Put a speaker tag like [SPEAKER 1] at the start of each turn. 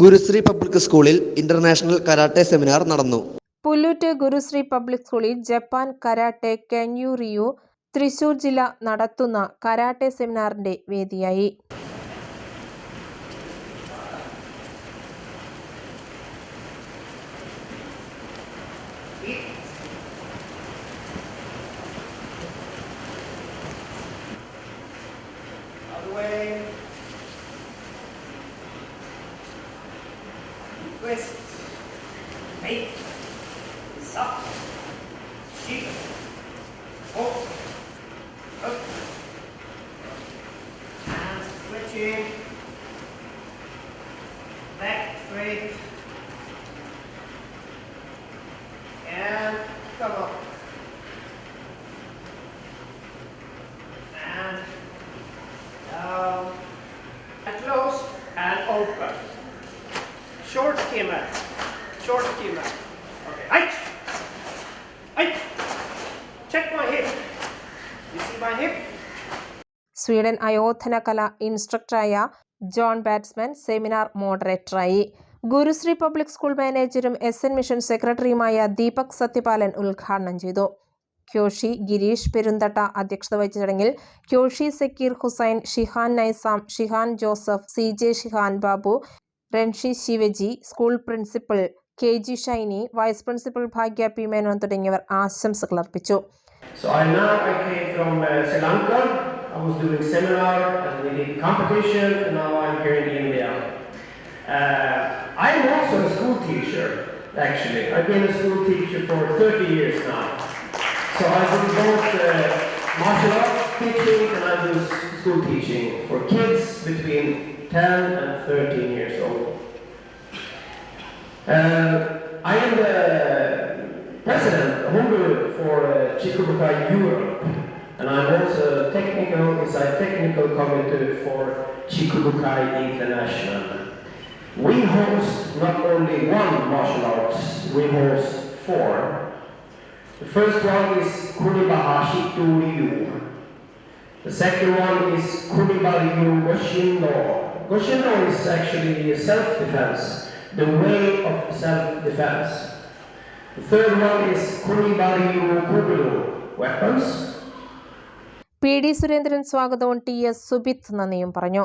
[SPEAKER 1] Gurushree public സ്കൂളിൽ international karate seminar നടന്നു.
[SPEAKER 2] Pullut Gurusree public സ്കൂളിൽ ജപ്പാൻ കരാട്ടെ കെന്യൂറിയു തൃശൂർ ജില്ല നടത്തുന്ന കരാട്ടെ സെമിനാറിന്റെ വേദിയായി.
[SPEAKER 3] Other Twist. Eight. Up. Sheep. Hold. Up. And switching. Back straight. Skimmer. Short skimmer. Okay. Height. Height. Check my hip. You see my hip?
[SPEAKER 2] Sweden അയോധന കല ഇൻസ്ട്രക്ടറായ John Batsman seminar മോഡറേറ്ററായി Gurushree public school മാനേജരും S N mission സെക്രട്ടറിയുമായ ദീപക് സത്യപാലൻ ഉദ്ഘാടനം ചെയ്തു ക്യോഷി ഗിരീഷ് പെരുന്തട്ട അധ്യക്ഷത വഹിച്ച ചടങ്ങിൽ Kyoshi Zakir Hussain Shihan Naisam Shihan Joseph C J Shihan Babu റൺഷി Shivaji school principal K G Shiny vice principal Bhagya P Menon തുടങ്ങിയവർ ആശംസകൾ അർപ്പിച്ചു
[SPEAKER 3] So I now I came from uh, Sri Lanka. I was doing seminar and we did competition, and now I'm here in India. Uh, I'm also a school teacher, actually. I've been a school teacher for 30 years now. So I do both uh, martial arts teaching and I do s- school teaching for kids between 10 and 13 years old. Uh, I am the president Hondur for uh, Chikubukai Europe, and I'm also technical inside technical committee for Chikubukai International. We host not only one martial arts, we host four. The first one is Kuribahashi Ryu. The second one is Kuribaryu Goshindo. Goshindo is actually self-defense, the way of self-defense. The third one is Kuribaryu Kubulu, weapons.
[SPEAKER 2] P D Surendran സ്വാഗതവും T S Subith നന്ദിയും പറഞ്ഞു